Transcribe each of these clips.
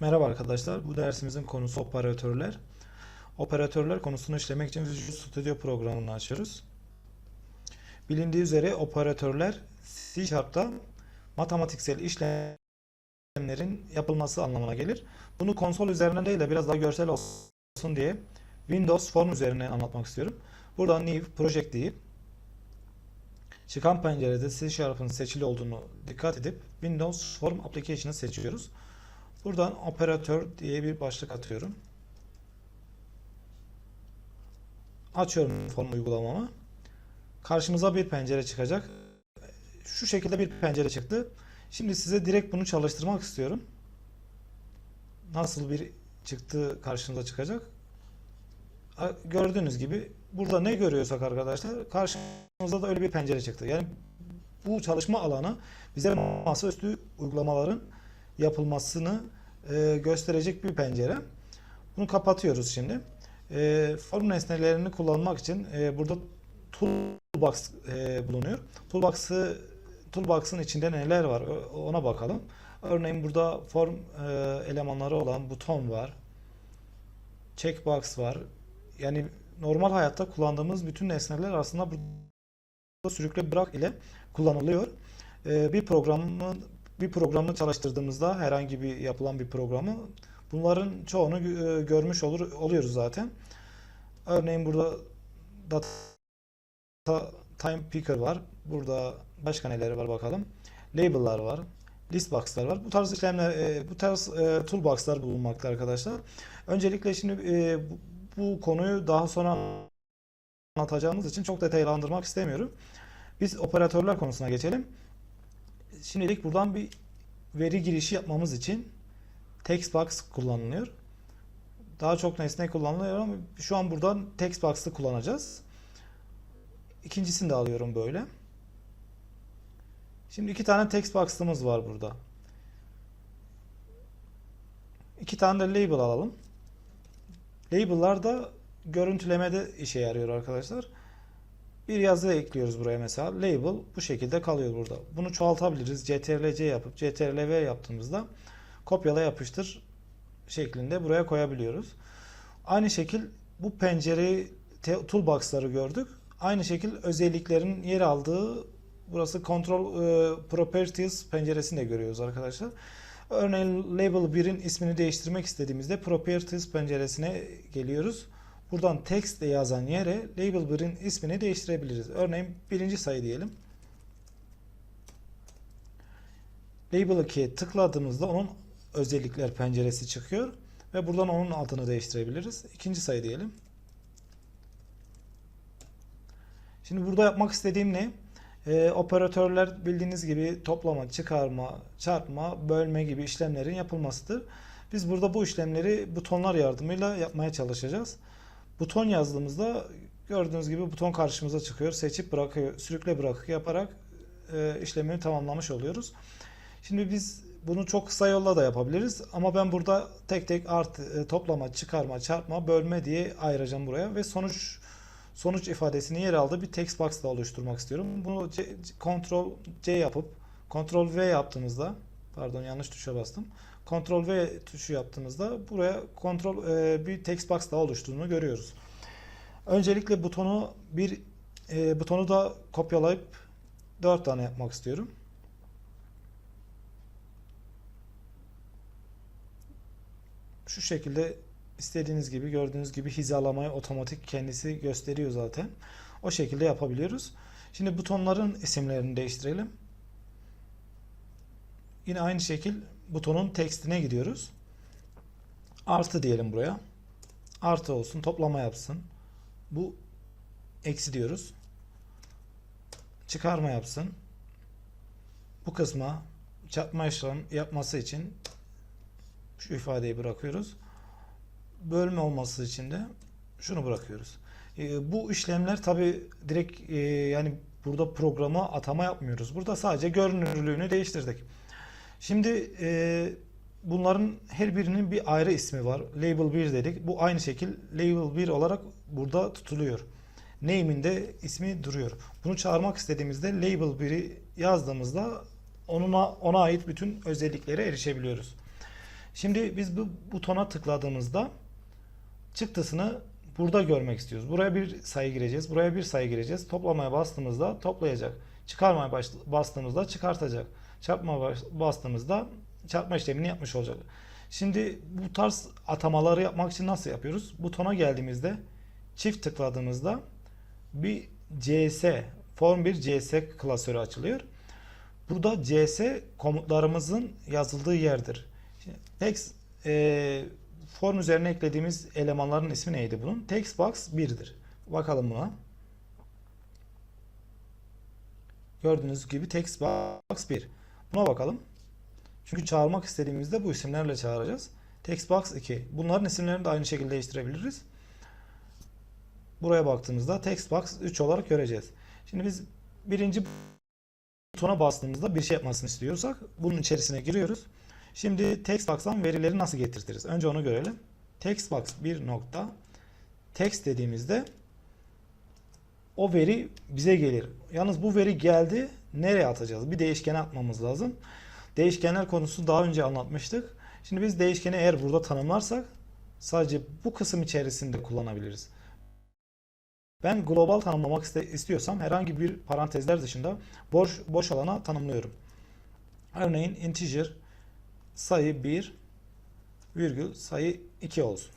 Merhaba arkadaşlar. Bu dersimizin konusu operatörler. Operatörler konusunu işlemek için Visual Studio programını açıyoruz. Bilindiği üzere operatörler C Sharp'ta matematiksel işlemlerin yapılması anlamına gelir. Bunu konsol üzerinden değil de biraz daha görsel olsun diye Windows Form üzerine anlatmak istiyorum. Buradan New Project deyip çıkan pencerede C Sharp'ın seçili olduğunu dikkat edip Windows Form Application'ı seçiyoruz. Buradan operatör diye bir başlık atıyorum. Açıyorum form uygulamamı. Karşımıza bir pencere çıkacak. Şu şekilde bir pencere çıktı. Şimdi size direkt bunu çalıştırmak istiyorum. Nasıl bir çıktı karşınıza çıkacak? Gördüğünüz gibi burada ne görüyorsak arkadaşlar karşımızda da öyle bir pencere çıktı. Yani bu çalışma alanı bize masaüstü uygulamaların yapılmasını e, gösterecek bir pencere. Bunu kapatıyoruz şimdi. E, form nesnelerini kullanmak için e, burada toolbox e, bulunuyor. Toolbox'ı toolbox'ın içinde neler var ona bakalım. Örneğin burada form e, elemanları olan buton var. Checkbox var. Yani normal hayatta kullandığımız bütün nesneler aslında burada sürükle bırak ile kullanılıyor. E, bir programın bir programı çalıştırdığımızda herhangi bir yapılan bir programı bunların çoğunu e, görmüş olur oluyoruz zaten. Örneğin burada data time picker var. Burada başka neleri var bakalım. Label'lar var. Listbox'lar var. Bu tarz işlemler, e, bu tarz e, toolbox'lar bulunmakta arkadaşlar. Öncelikle şimdi bu, bu konuyu daha sonra anlatacağımız için çok detaylandırmak istemiyorum. Biz operatörler konusuna geçelim. Şimdilik buradan bir veri girişi yapmamız için textbox kullanılıyor. Daha çok nesne kullanılıyor ama şu an buradan textbox'ı kullanacağız. İkincisini de alıyorum böyle. Şimdi iki tane textbox'ımız var burada. İki tane de label alalım. Label'lar da görüntülemede işe yarıyor arkadaşlar. Bir yazı ekliyoruz buraya mesela. Label bu şekilde kalıyor burada. Bunu çoğaltabiliriz. CTRL-C yapıp CTRL-V yaptığımızda kopyala yapıştır şeklinde buraya koyabiliyoruz. Aynı şekil bu pencereyi toolbox'ları gördük. Aynı şekil özelliklerin yer aldığı burası control e, properties penceresini de görüyoruz arkadaşlar. Örneğin label 1'in ismini değiştirmek istediğimizde properties penceresine geliyoruz. Buradan text yazan yere label 1'in ismini değiştirebiliriz. Örneğin birinci sayı diyelim. Label 2'ye tıkladığımızda onun özellikler penceresi çıkıyor. Ve buradan onun altını değiştirebiliriz. İkinci sayı diyelim. Şimdi burada yapmak istediğim ne? Ee, operatörler bildiğiniz gibi toplama, çıkarma, çarpma, bölme gibi işlemlerin yapılmasıdır. Biz burada bu işlemleri butonlar yardımıyla yapmaya çalışacağız. Buton yazdığımızda gördüğünüz gibi buton karşımıza çıkıyor. Seçip bırakıyor, sürükle bırak yaparak e, işlemini tamamlamış oluyoruz. Şimdi biz bunu çok kısa yolla da yapabiliriz ama ben burada tek tek artı, e, toplama, çıkarma, çarpma, bölme diye ayıracağım buraya ve sonuç sonuç ifadesini yer aldığı bir text box da oluşturmak istiyorum. Bunu C, Ctrl C yapıp Ctrl V yaptığımızda pardon yanlış tuşa bastım. Ctrl V tuşu yaptığımızda buraya kontrol e, bir text box daha oluştuğunu görüyoruz. Öncelikle butonu bir e, butonu da kopyalayıp 4 tane yapmak istiyorum. Şu şekilde istediğiniz gibi gördüğünüz gibi hizalamayı otomatik kendisi gösteriyor zaten. O şekilde yapabiliyoruz. Şimdi butonların isimlerini değiştirelim. Yine aynı şekil butonun tekstine gidiyoruz. Artı diyelim buraya. Artı olsun. Toplama yapsın. Bu eksi diyoruz. Çıkarma yapsın. Bu kısma çarpma işlem yapması için şu ifadeyi bırakıyoruz. Bölme olması için de şunu bırakıyoruz. E, bu işlemler tabi direkt e, yani burada programa atama yapmıyoruz. Burada sadece görünürlüğünü değiştirdik. Şimdi e, bunların her birinin bir ayrı ismi var. Label 1 dedik. Bu aynı şekil label 1 olarak burada tutuluyor. Name'in de ismi duruyor. Bunu çağırmak istediğimizde label 1'i yazdığımızda onuna, ona ait bütün özelliklere erişebiliyoruz. Şimdi biz bu butona tıkladığımızda çıktısını burada görmek istiyoruz. Buraya bir sayı gireceğiz. Buraya bir sayı gireceğiz. Toplamaya bastığımızda toplayacak. Çıkarmaya bastığımızda çıkartacak. Çarpmaya baş- bastığımızda çarpma işlemini yapmış olacak. Şimdi bu tarz atamaları yapmak için nasıl yapıyoruz? Butona geldiğimizde çift tıkladığımızda bir CS, Form 1 CS klasörü açılıyor. Burada CS komutlarımızın yazıldığı yerdir. Şimdi text e, form üzerine eklediğimiz elemanların ismi neydi bunun? Textbox 1'dir. Bakalım buna. Gördüğünüz gibi Textbox 1. Buna bakalım. Çünkü çağırmak istediğimizde bu isimlerle çağıracağız. Textbox 2. Bunların isimlerini de aynı şekilde değiştirebiliriz. Buraya baktığımızda Textbox 3 olarak göreceğiz. Şimdi biz birinci butona bastığımızda bir şey yapmasını istiyorsak bunun içerisine giriyoruz. Şimdi Textbox'tan verileri nasıl getirtiriz? Önce onu görelim. Textbox 1 nokta text dediğimizde o veri bize gelir. Yalnız bu veri geldi. Nereye atacağız? Bir değişkene atmamız lazım. Değişkenler konusu daha önce anlatmıştık. Şimdi biz değişkeni eğer burada tanımlarsak sadece bu kısım içerisinde kullanabiliriz. Ben global tanımlamak istiyorsam herhangi bir parantezler dışında boş boş alana tanımlıyorum. Örneğin integer sayı 1 virgül sayı 2 olsun.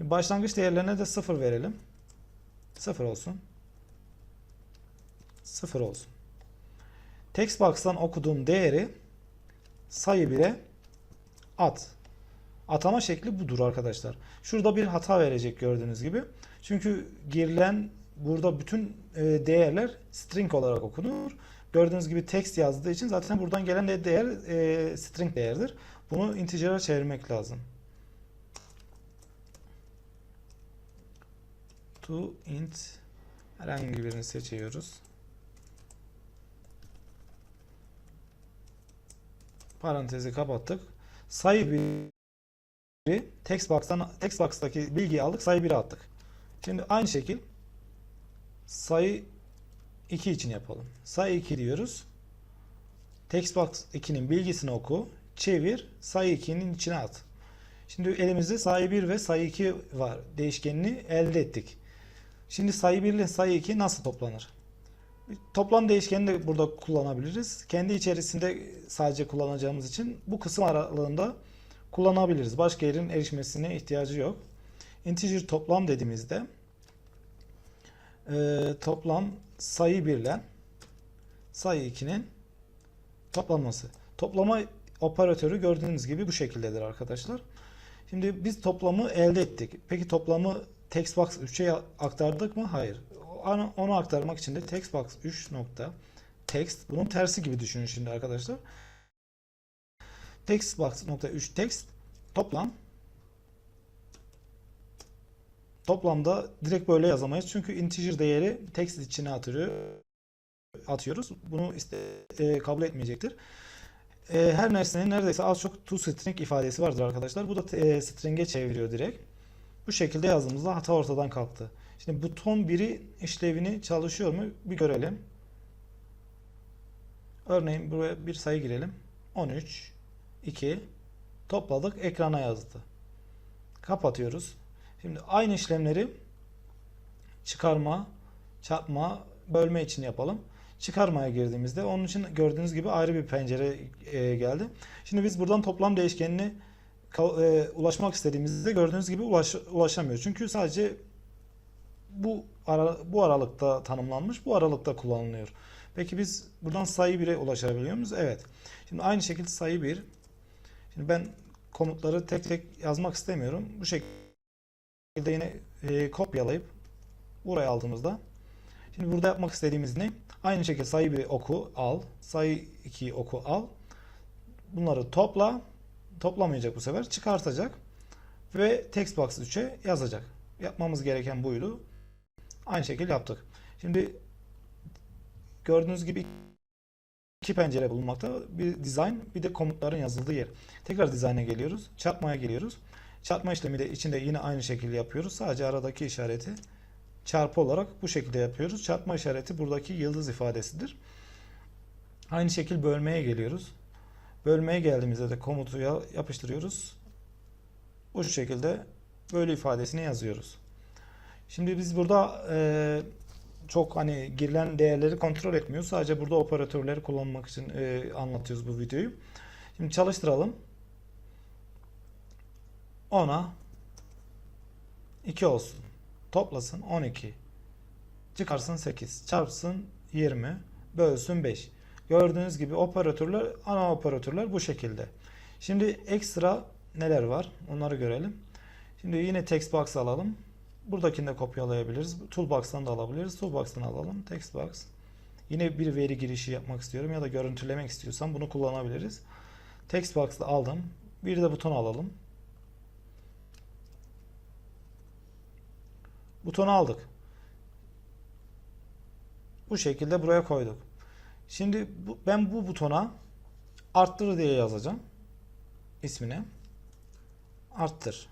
Başlangıç değerlerine de 0 verelim. 0 olsun. 0 olsun. Textbox'tan okuduğum değeri sayı 1'e at. Atama şekli budur arkadaşlar. Şurada bir hata verecek gördüğünüz gibi. Çünkü girilen burada bütün e, değerler string olarak okunur. Gördüğünüz gibi text yazdığı için zaten buradan gelen de değer e, string değerdir. Bunu integer'a çevirmek lazım. To int herhangi birini seçiyoruz. Parantezi kapattık. Sayı bir textbox'tan textbox'taki bilgiyi aldık, sayı 1'e attık. Şimdi aynı şekil sayı 2 için yapalım. Sayı 2 diyoruz. Textbox 2'nin bilgisini oku, çevir, sayı 2'nin içine at. Şimdi elimizde sayı 1 ve sayı 2 var. Değişkenini elde ettik. Şimdi sayı 1 ile sayı 2 nasıl toplanır? Toplam değişkeni de burada kullanabiliriz. Kendi içerisinde sadece kullanacağımız için bu kısım aralığında kullanabiliriz. Başka yerin erişmesine ihtiyacı yok. Integer toplam dediğimizde e, toplam sayı 1 ile sayı 2'nin toplaması. Toplama operatörü gördüğünüz gibi bu şekildedir arkadaşlar. Şimdi biz toplamı elde ettik. Peki toplamı textbox 3'e aktardık mı? Hayır. Onu, aktarmak için de textbox 3 nokta text bunun tersi gibi düşünün şimdi arkadaşlar. Textbox nokta 3 text toplam toplamda direkt böyle yazamayız. Çünkü integer değeri text içine atıyor atıyoruz. Bunu iste, e, kabul etmeyecektir. E, her nesnenin neredeyse az çok toString ifadesi vardır arkadaşlar. Bu da e, string'e çeviriyor direkt. Bu şekilde yazdığımızda hata ortadan kalktı. Şimdi buton 1'i işlevini çalışıyor mu? Bir görelim. Örneğin buraya bir sayı girelim. 13 2 topladık ekrana yazdı. Kapatıyoruz. Şimdi aynı işlemleri çıkarma, çarpma, bölme için yapalım. Çıkarmaya girdiğimizde onun için gördüğünüz gibi ayrı bir pencere e, geldi. Şimdi biz buradan toplam değişkenini e, ulaşmak istediğimizde gördüğünüz gibi ulaş, ulaşamıyor. Çünkü sadece bu ara, bu aralıkta tanımlanmış, bu aralıkta kullanılıyor. Peki biz buradan sayı 1'e ulaşabiliyor muyuz? Evet. Şimdi aynı şekilde sayı 1. Şimdi ben komutları tek tek yazmak istemiyorum. Bu şekilde yine e, kopyalayıp buraya aldığımızda Şimdi burada yapmak istediğimiz ne? Aynı şekilde sayı 1 oku al, sayı 2 oku al. Bunları topla. Toplamayacak bu sefer. Çıkartacak. Ve textbox 3'e yazacak. Yapmamız gereken buydu. Aynı şekilde yaptık. Şimdi gördüğünüz gibi iki pencere bulunmakta. Bir design bir de komutların yazıldığı yer. Tekrar design'a geliyoruz. Çarpmaya geliyoruz. Çarpma işlemi de içinde yine aynı şekilde yapıyoruz. Sadece aradaki işareti çarpı olarak bu şekilde yapıyoruz. Çarpma işareti buradaki yıldız ifadesidir. Aynı şekil bölmeye geliyoruz. Bölmeye geldiğimizde de komutu ya- yapıştırıyoruz. Bu şekilde böyle ifadesini yazıyoruz. Şimdi biz burada e, çok hani girilen değerleri kontrol etmiyoruz. Sadece burada operatörleri kullanmak için e, anlatıyoruz bu videoyu. Şimdi çalıştıralım. 10'a 2 olsun. Toplasın 12. Çıkarsın 8. Çarpsın 20. Bölsün 5. Gördüğünüz gibi operatörler, ana operatörler bu şekilde. Şimdi ekstra neler var? Onları görelim. Şimdi yine text box alalım. Buradakini de kopyalayabiliriz. Toolbox'tan da alabiliriz. Toolbox'tan alalım. Text box. Yine bir veri girişi yapmak istiyorum ya da görüntülemek istiyorsam bunu kullanabiliriz. Text box'ı aldım. Bir de buton alalım. Butonu aldık. Bu şekilde buraya koyduk. Şimdi bu, ben bu butona arttır diye yazacağım. ismini. Arttır.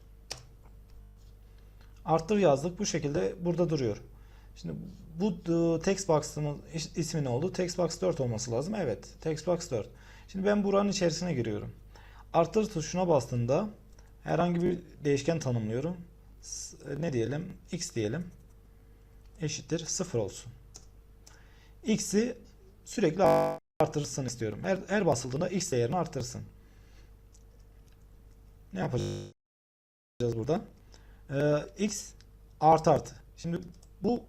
Arttır yazdık. Bu şekilde burada duruyor. Şimdi bu e, text box'ın is- ismi ne oldu? Text box 4 olması lazım. Evet. Text box 4. Şimdi ben buranın içerisine giriyorum. Arttır tuşuna bastığımda herhangi bir değişken tanımlıyorum. S- Ne diyelim? X diyelim. Eşittir 0 olsun. X'i sürekli artırsın istiyorum. Her, her basıldığında X değerini artırsın. Ne yapacağız burada? Ee, X artı artı. Şimdi bu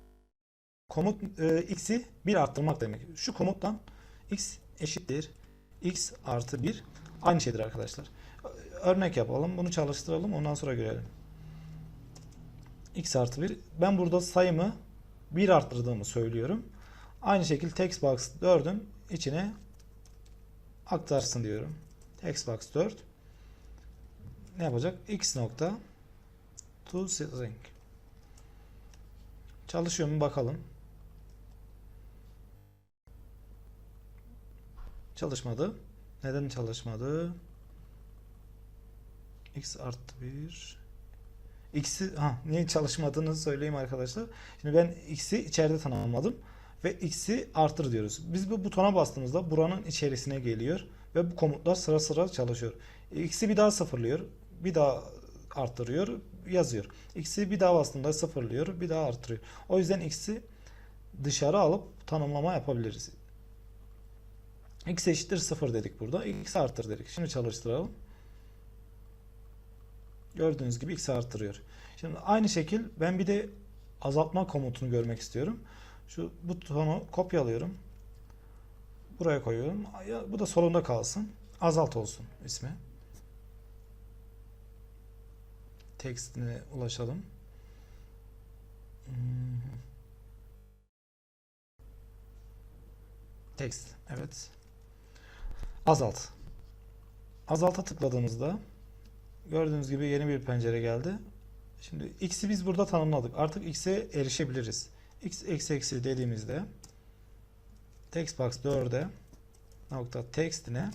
komut e, X'i bir arttırmak demek. Şu komuttan X eşittir X artı 1 aynı şeydir arkadaşlar. Örnek yapalım. Bunu çalıştıralım. Ondan sonra görelim. X artı 1. Ben burada sayımı 1 arttırdığımı söylüyorum. Aynı şekilde text box 4'ün içine aktarsın diyorum. Text box 4 ne yapacak? X nokta to string. Çalışıyor mu bakalım. Çalışmadı. Neden çalışmadı? X artı 1 X'i ha niye çalışmadığını söyleyeyim arkadaşlar. Şimdi ben X'i içeride tanımladım ve X'i artır diyoruz. Biz bu butona bastığımızda buranın içerisine geliyor ve bu komutlar sıra sıra çalışıyor. X'i bir daha sıfırlıyor, bir daha arttırıyor, yazıyor. X'i bir daha bastığında sıfırlıyor, bir daha arttırıyor. O yüzden X'i dışarı alıp tanımlama yapabiliriz. X eşittir 0 dedik burada. X artır dedik. Şimdi çalıştıralım. Gördüğünüz gibi X artırıyor. Şimdi aynı şekil ben bir de azaltma komutunu görmek istiyorum. Şu butonu kopyalıyorum. Buraya koyuyorum. Bu da solunda kalsın. Azalt olsun ismi. Textine ulaşalım. Hmm. Text. Evet. Azalt. Azalta tıkladığımızda gördüğünüz gibi yeni bir pencere geldi. Şimdi x'i biz burada tanımladık. Artık x'e erişebiliriz. x eksi eksi dediğimizde textbox 4'e nokta text'ine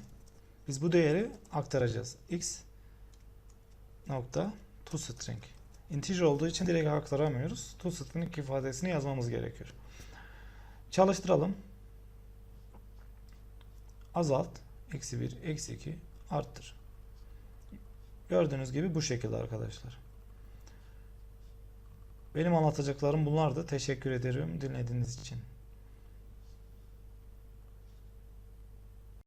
biz bu değeri aktaracağız. x nokta toString. Integer olduğu için direkt aktaramıyoruz. toString ifadesini yazmamız gerekiyor. Çalıştıralım. Azalt. Eksi 1, eksi 2 arttır. Gördüğünüz gibi bu şekilde arkadaşlar. Benim anlatacaklarım bunlardı. Teşekkür ederim dinlediğiniz için.